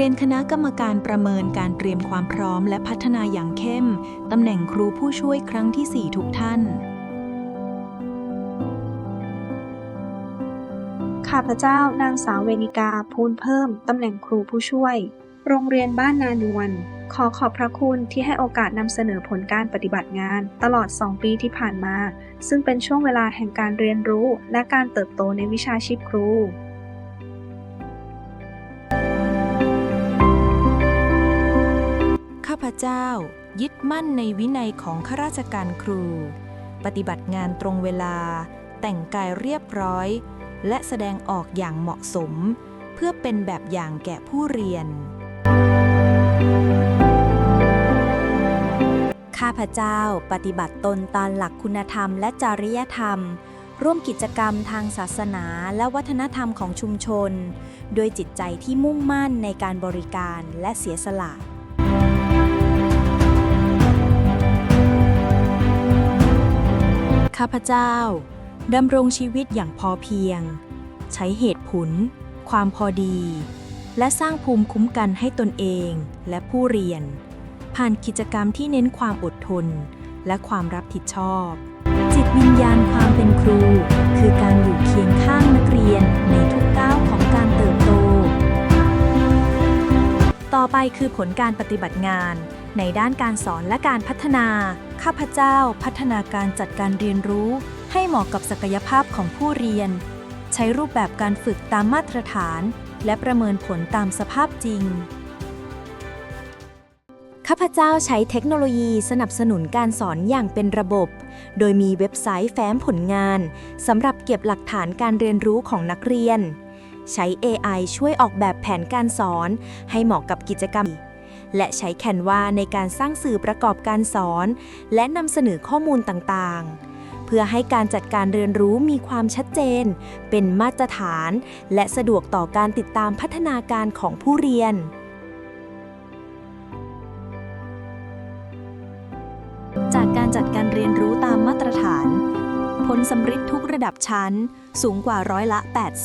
เรียนคณะกรรมการประเมินการเตรียมความพร้อมและพัฒนาอย่างเข้ม ตำแหน่งครูผู้ช่วยครั้งที่ 4 ทุกท่าน ข้าพเจ้านางสาวเวนิกาพูนเพิ่ม ตำแหน่งครูผู้ช่วย โรงเรียนบ้านนานวลขอขอบพระคุณที่ให้โอกาสนำเสนอผลการปฏิบัติงาน ตลอด 2 ปีที่ผ่านมา ซึ่งเป็นช่วงเวลาแห่งการเรียนรู้ และการเติบโตในวิชาชีพครู เจ้า ยึดมั่นในวินัยของข้าราชการครู ปฏิบัติงานตรงเวลา แต่งกายเรียบร้อย และแสดงออกอย่างเหมาะสม เพื่อเป็นแบบอย่างแก่ผู้เรียน ข้าพเจ้าปฏิบัติตนตามหลักคุณธรรมและจริยธรรมร่วมกิจกรรมทางศาสนาและวัฒนธรรมของชุมชน โดยจิตใจที่มุ่งมั่นในการบริการและเสียสละ ข้าพเจ้าดำรงชีวิตอย่างพอเพียง ใช้เหตุผล ความพอดี และสร้างภูมิคุ้มกันให้ตนเองและผู้เรียน ผ่านกิจกรรมที่เน้นความอดทน และความรับผิดชอบ จิตวิญญาณความเป็นครู คือการอยู่เคียงข้างนักเรียนในทุกก้าวของการเติบโต ต่อไปคือผลการปฏิบัติงาน ในด้านการสอนและการพัฒนา ข้าพเจ้าพัฒนาการจัดการเรียนรู้ ให้เหมาะกับศักยภาพของผู้เรียน ใช้รูปแบบการฝึกตามมาตรฐาน และประเมินผลตามสภาพจริง ข้าพเจ้าใช้เทคโนโลยีสนับสนุนการสอนอย่างเป็นระบบ โดยมีเว็บไซต์แฟ้มผลงานสำหรับเก็บหลักฐานการเรียนรู้ของนักเรียน ใช้ AI ช่วยออกแบบแผนการสอน ให้เหมาะกับกิจกรรม และใช้แคนวาในการสร้างสื่อประกอบการสอน และนำเสนอข้อมูลต่างๆ เพื่อให้การจัดการเรียนรู้มีความชัดเจน เป็นมาตรฐาน และสะดวกต่อการติดตามพัฒนาการของผู้เรียนจากการจัดการเรียนรู้ตามมาตรฐาน ผลสำฤทธิ์ทุกระดับชั้นสูงกว่าร้อยละ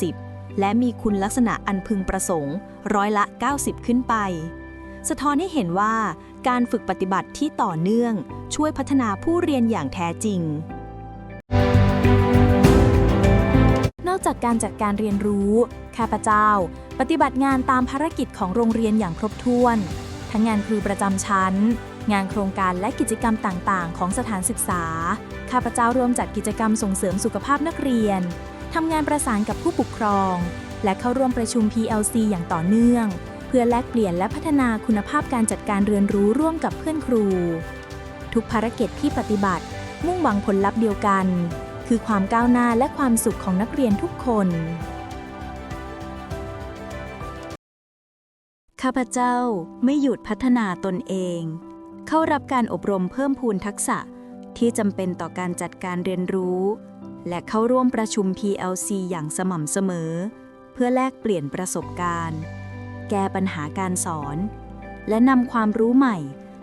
80 และมีคุณลักษณะอันพึงประสงค์ ร้อยละ 90 ขึ้นไป สะท้อนให้เห็นว่าการฝึกปฏิบัติที่ต่อเนื่อง ช่วยพัฒนาผู้เรียนอย่างแท้จริง นอกจากการจัดการเรียนรู้ ข้าพเจ้า ปฏิบัติงานตามภารกิจของโรงเรียนอย่างครบถ้วน ทั้งงานครูประจำชั้น งานโครงการและกิจกรรมต่างๆ ของสถานศึกษา ข้าพเจ้าร่วมจัดกิจกรรมส่งเสริมสุขภาพนักเรียนทำงานประสานกับผู้ปกครอง และเข้าร่วมประชุม PLC อย่างต่อเนื่อง พื่อแลกเปลี่ยนและพัฒนาคุณภาพการจัดการเรียนรู้ร่วมกับเพื่อนครู ทุกภารกิจที่ปฏิบัติ มุ่งหวังผลลัพธ์เดียวกัน คือความก้าวหน้าและความสุขของนักเรียนทุกคน ข้าพเจ้าไม่หยุดพัฒนาตนเอง เข้ารับการอบรมเพิ่มพูนทักษะที่จำเป็นต่อการจัดการเรียนรู้ และเข้าร่วมประชุม PLC อย่างสม่ำเสมอ เพื่อแลกเปลี่ยนประสบการณ์ แก้ปัญหาการสอน และนำความรู้ใหม่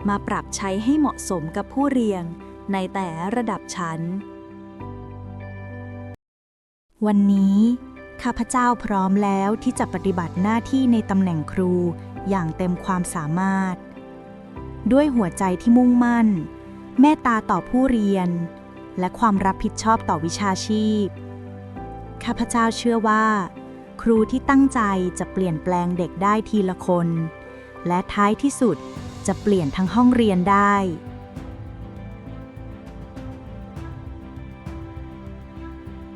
มาปรับใช้ให้เหมาะสมกับผู้เรียนในแต่ระดับชั้น วันนี้ ข้าพเจ้าพร้อมแล้วที่จะปฏิบัติหน้าที่ในตำแหน่งครูอย่างเต็มความสามารถ ด้วยหัวใจที่มุ่งมั่นเมตตาต่อผู้เรียน และความรับผิดชอบต่อวิชาชีพ ข้าพเจ้าเชื่อว่า ครูที่ตั้งใจจะเปลี่ยนแปลงเด็กได้ทีละคน และท้ายที่สุดจะเปลี่ยนทั้งห้องเรียนได้